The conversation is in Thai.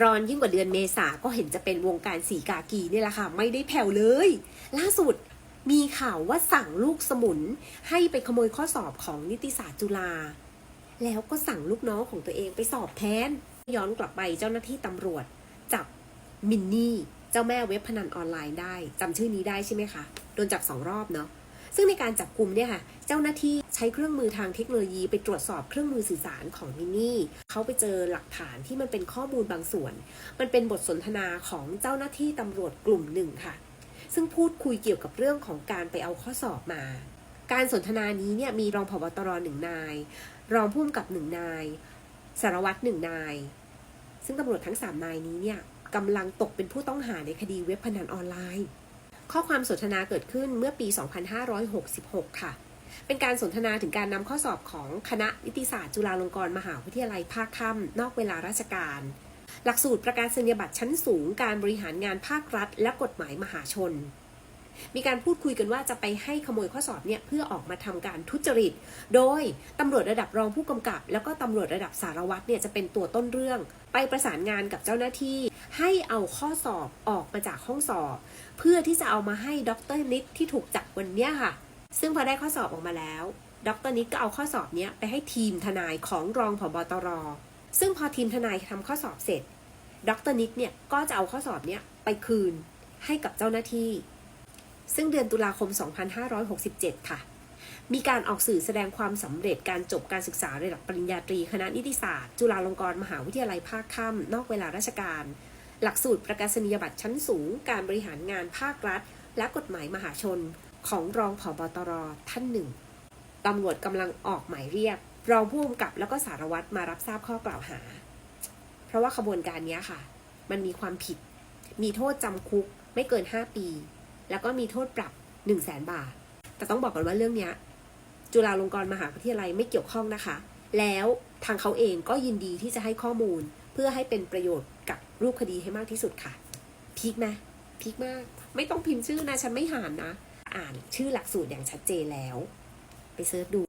ร้อนยิ่งกว่าเดือนเมษาก็เห็นจะเป็นวงการสีกากีนี่แหละค่ะ ไม่ได้แผ่วเลย ล่าสุดมีข่าวว่าสั่งลูกสมุนให้ไปขโมยข้อสอบของนิติศาสตร์จุฬาแล้วก็สั่งลูกน้องของตัวเองไปสอบแทน ย้อนกลับไปเจ้าหน้าที่ตำรวจ จับมินนี่ เจ้าแม่เว็บพนันออนไลน์ได้จำชื่อนี้ได้ใช่ไหมคะ โดนจับสองรอบเนาะ ซึ่งในการจับกลุ่มเนี่ยค่ะ เจ้าหน้าที่ใช้เครื่องมือทางเทคโนโลยีไปตรวจสอบเครื่องมือสื่อสารของมินนี่เขาไปเจอหลักฐานที่มันเป็นข้อมูลบางส่วน มันเป็นบทสนทนาของเจ้าหน้าที่ตำรวจกลุ่มหนึ่งค่ะ ซึ่งพูดคุยเกี่ยวกับเรื่องของการไปเอาข้อสอบมา การสนทนานี้เนี่ยมีรองผบตรหนึ่งนาย รองผู้กำกับหนึ่งนาย สารวัตรหนึ่งนาย ซึ่งตำรวจทั้งสามนายนี้เนี่ยกำลังตกเป็นผู้ต้องหาในคดีเว็บพนันออนไลน์ ข้อความสนทนาเกิดขึ้นเมื่อปี 2566 ค่ะ เป็นการสนทนาถึงการนำข้อสอบของคณะนิติศาสตร์จุฬาลงกรณ์มหาวิทยาลัยภาคค่ำนอกเวลาราชการ หลักสูตรประกาศนียบัตรชั้นสูง การบริหารงานภาครัฐ และกฎหมายมหาชน มีการพูดคุยกันว่าจะไปให้ขโมยข้อสอบเนี่ยเพื่อออกมาทำการทุจริต โดยตำรวจระดับรองผู้กำกับ แล้วก็ตำรวจระดับสารวัตรเนี่ยจะเป็นตัวต้นเรื่อง ไปประสานงานกับเจ้าหน้าที่ ให้เอาข้อสอบออกมาจากห้องสอบ เพื่อที่จะเอามาให้ดรนิดที่ถูกจับวันเนี้ยค่ะ ซึ่งพอได้ข้อสอบออกมาแล้วดรนิดก็เอาข้อสอบเนี้ยไปให้ทีมทนายของรองผบตร ซึ่งพอทีมทนายทำข้อสอบเสร็จดรนิดเนี่ยก็จะเอาข้อสอบเนี้ยไปคืนให้กับเจ้าหน้าที่ ซึ่งเดือนตุลาคม 2567 ค่ะ มีการออกสื่อแสดงความสำเร็จการจบการศึกษาระดับปริญญาตรีคณะนิติศาสตร์ จุฬาลงกรณ์มหาวิทยาลัยภาคค่ำนอกเวลาราชการ หลักสูตรประกาศนียบัตรชั้นสูง การบริหารงานภาครัฐ และกฎหมายมหาชน ของรองผบตรท่านหนึ่งตำรวจกำลังออกหมายเรียก รองผู้กำกับแล้วก็สารวัตรมารับทราบข้อกล่าวหา เพราะว่าขบวนการนี้ค่ะ มันมีความผิด มีโทษจำคุกไม่เกิน 5 ปี แล้วก็มีโทษปรับ 1 0 0 0 0แสนบาท แต่ต้องบอกก่อนว่าเรื่องนี้จุฬาลงกรณ์มหาวิทยาลัยไม่เกี่ยวข้องนะคะ แล้วทางเขาเองก็ยินดีที่จะให้ข้อมูล เพื่อให้เป็นประโยชน์กับรูปคดีให้มากที่สุดค่ะ พีคไหมพีคมาก ไม่ต้องพิมพ์ชื่อนะ ฉันไม่หานนะ อ่านชื่อหลักสูตรอย่างชัดเจนแล้ว ไปเซิร์ชดู